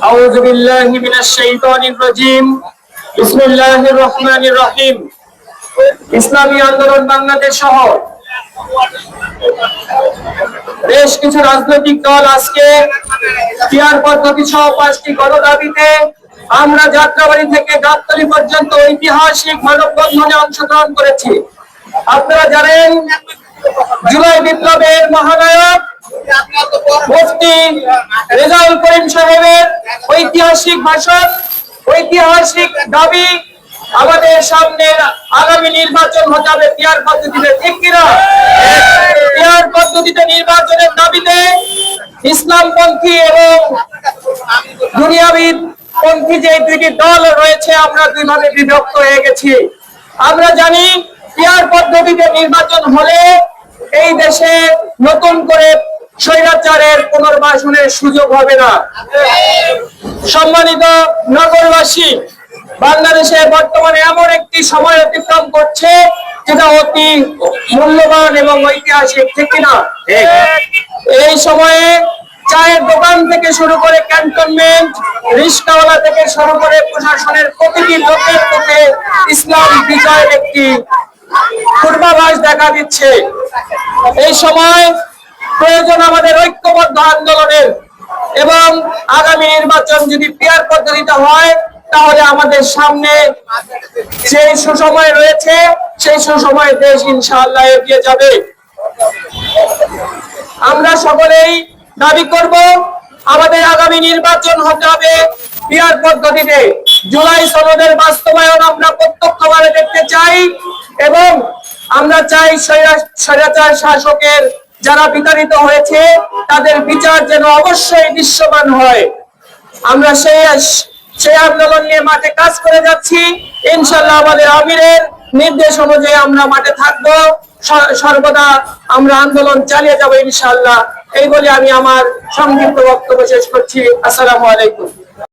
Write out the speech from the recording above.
أعوذ بالله من الشيطان الرجيم بسم الله الرحمن الرحيم ইসলামী আন্দোলন বাংলাদেশ সহ বেশ কিছু রাজনৈতিক দল আজকে টিয়ার পদ্ধতি সহ পাঁচটি গণদাবিতে আমরা যাত্রাবাড়ি থেকে গাবতলী পর্যন্ত ঐতিহাসিক মানববন্ধনে অংশগ্রহণ করেছি আপনারা জানেন জুলাই বিপ্লবের মহানায়ক মুফতি রেজাউল করিম সাহেবের ঐতিহাসিক ভাষণ, ঐতিহাসিক দাবি আমাদের সামনে আগামী নির্বাচন হতে হবে পিয়ার পদ্ধতিতে, ঠিক কিনা? পিয়ার পদ্ধতিতে নির্বাচনের দাবিতে ইসলামপন্থী এবং দুনিয়াবিদ পন্থী যে দুইটি দল রয়েছে, আমরা দুইভাবে বিভক্ত হয়ে গেছি। আমরা জানি পিয়ার পদ্ধতিতে নির্বাচন হলে এই দেশে নতুন করে স্বৈরাচারের পুনর্বাসনের সুযোগ হবে না। সম্মানিত নগরবাসী বাংলাদেশে বর্তমানে এমন একটি সময় অতিক্রম করছে যেটা অতি মূল্যবান এবং ঐতিহাসিক ঠিক কিনা? এই সময়ে চায়ের দোকান থেকে শুরু করে ক্যান্টনমেন্ট রিস্কাওয়ালা থেকে শুরু করে প্রশাসনের প্রতিটি লোকের মুখে ইসলাম বিজয়ের একটি পূর্বাভাস দেখা দিচ্ছে। এই সময় প্রয়োজন আমাদের ঐক্যবদ্ধ আন্দোলনের। এবং আগামী নির্বাচন যদি পিয়ার পদ্ধতিতে হয়, তাহলে আমাদের সামনে সেই সুসময় রয়েছে, সেই সুসময় দেশ ইনশাআল্লাহ এগিয়ে যাবে। আমরা সকলেই দাবি করব, আমাদের আগামী নির্বাচন হতে হবে পিয়ার পদ্ধতিতে। জুলাই সনদের বাস্তবায়ন আমরা প্রত্যক্ষভাবে দেখতে চাই এবং আমরা চাই স্বৈরা- স্বৈরাচার শাসকের যারা বিতাড়িত হয়েছে, তাদের বিচার যেন অবশ্যই দৃশ্যমান হয়। আমরা সেই সেই আন্দোলন নিয়ে মাঠে কাজ করে যাচ্ছি। ইনশাল্লাহ আমাদের আমিরের নির্দেশ অনুযায়ী আমরা মাঠে থাকব। সর্বদা আমরা আন্দোলন চালিয়ে যাব ইনশাল্লাহ এই বলে আমি আমার সংক্ষিপ্ত বক্তব্য শেষ করছি। আসসালামু আলাইকুম।